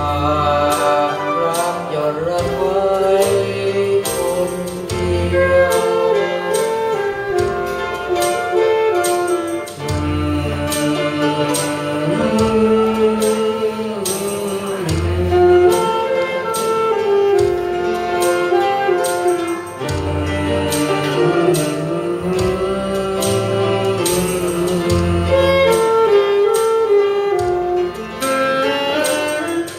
Ah.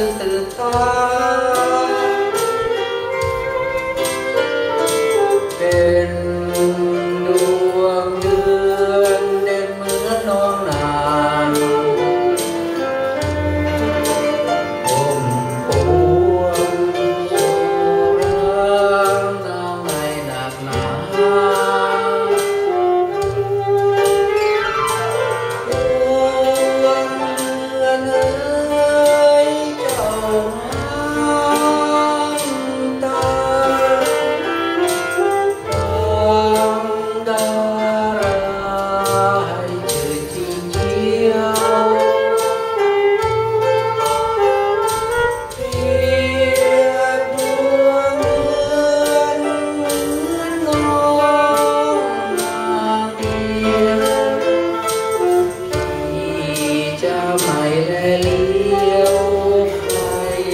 ยั่วยว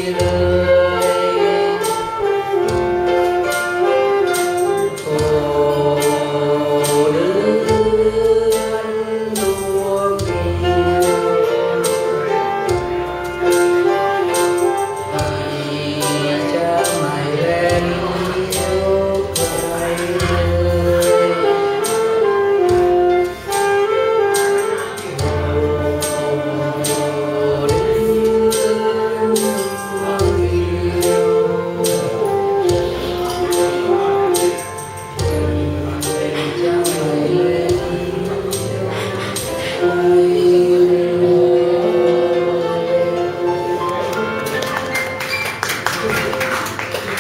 Peter.